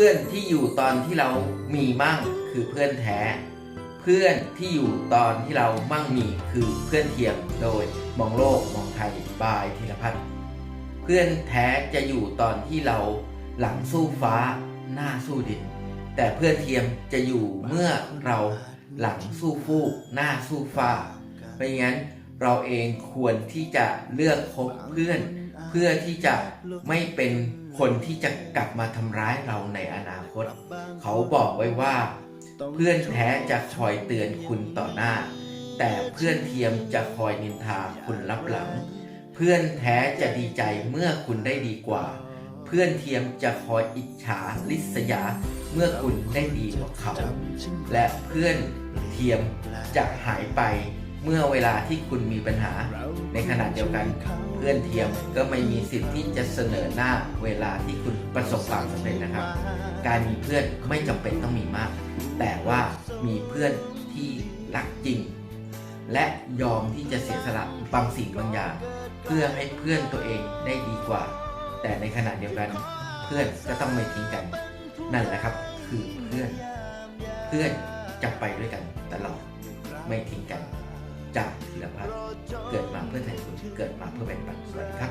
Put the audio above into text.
พื่อนที่อยู่ตอนที่เรามีมั่งคือเพื่อนแท้ เพื่อนที่อยู่ตอนที่เรามั่งมีคือเพื่อนเทียมโดยมองโลกมองไทยบายธีรพัฒน์เพื่อนแท้จะอยู่ตอนที่เราหลังสู้ฟ้าหน้าสู้ดิน แต่เพื่อนเทียมจะอยู่เมื่อเราหลังสู้ฟูกหน้าสู้ฟ้าไม่งั้น เราเองควรที่จะเลือกคบเพื่อน เพื่อที่จะไม่เป็นคนที่จะกลับมาทำร้ายเราในอนาคต เขาบอกไว้ว่า เพื่อนแท้จะคอยเตือนคุณต่อหน้า แต่เพื่อนเทียมจะคอยนินทาคุณรับหลัง เพื่อนแท้จะดีใจเมื่อคุณได้ดีกว่า เพื่อนเทียมจะคอยอิจฉาริษยาเมื่อคุณได้ดีกว่าเขา และเพื่อนเทียมจะหายไป เมื่อเวลาที่คุณมีปัญหาในขณะเดียวกันเพื่อนเทียมก็ไม่มีสิทธิ์ที่จะเสนอหน้าเวลาที่คุณประสบความสำเร็จนะครับ การมีเพื่อนไม่จำเป็นต้องมีมาก แต่ว่ามีเพื่อนที่รักจริง และยอมที่จะเสียสละบางสิ่งบางอย่าง เพื่อให้เพื่อนตัวเองได้ดีกว่า แต่ในขณะเดียวกันเพื่อนก็ต้องไม่ทิ้งกัน นั่นแหละครับคือเพื่อน เพื่อนจะไปด้วยกันตลอดไม่ทิ้งกัน จากธีรพัฒน์เกิดมาเพื่อแทนคุณเกิดมาเพื่อแบ่งปันสวัสดีครับ